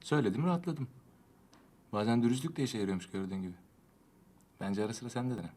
Söyledim rahatladım. Bazen dürüstlük de işe yarıyormuş gördüğün gibi. Bence ara sıra sen de dene.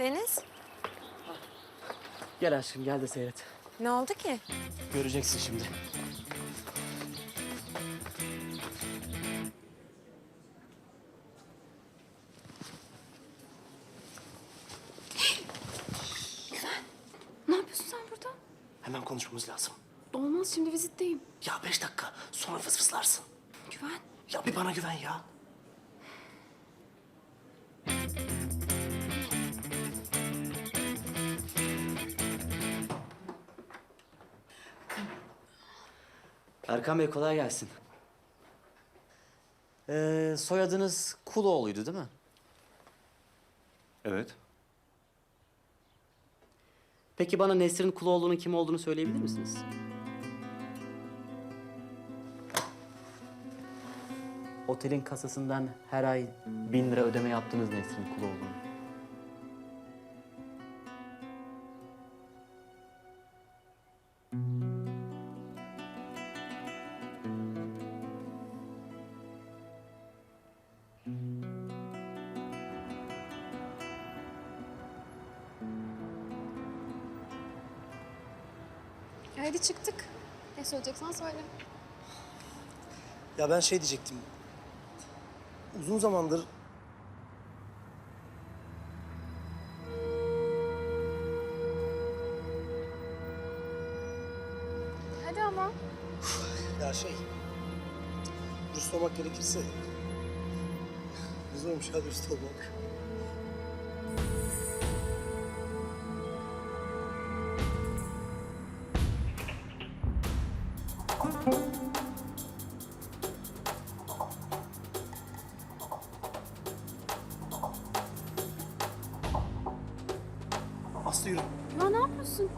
Deniz, Gel aşkım gel de seyret. ne oldu ki? Göreceksin şimdi. Ne yapıyorsun sen burada? Hemen konuşmamız lazım. Olmaz şimdi vizitteyim. Ya beş dakika sonra fısfıslarsın. Güven. Ya bir bana güven ya. Erkan Bey kolay gelsin. Ee, soyadınız Kuloğlu'ydu değil mi? Evet. Peki bana Nesrin Kuloğlu'nun kim olduğunu söyleyebilir misiniz? Otelin kasasından her ay bin lira ödeme yaptınız Nesrin Hadi çıktık. Ne söyleyeceksen söyle. Ya ben şey diyecektim. Uzun zamandır Hadi ama. ya şey dürüst olmak gerekirse zormuş ya dürüst olmak. Aslı yürü. Ya ne yapıyorsun?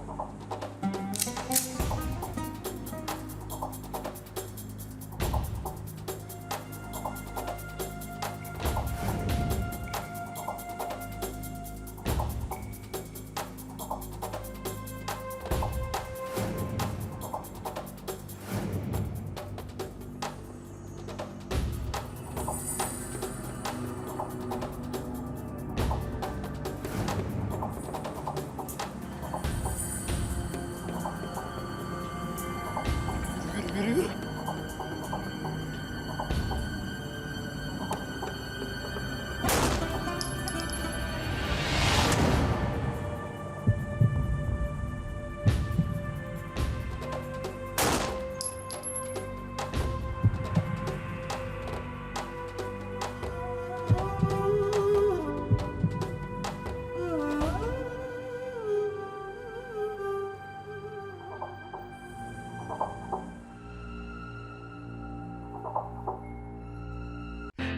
Yürü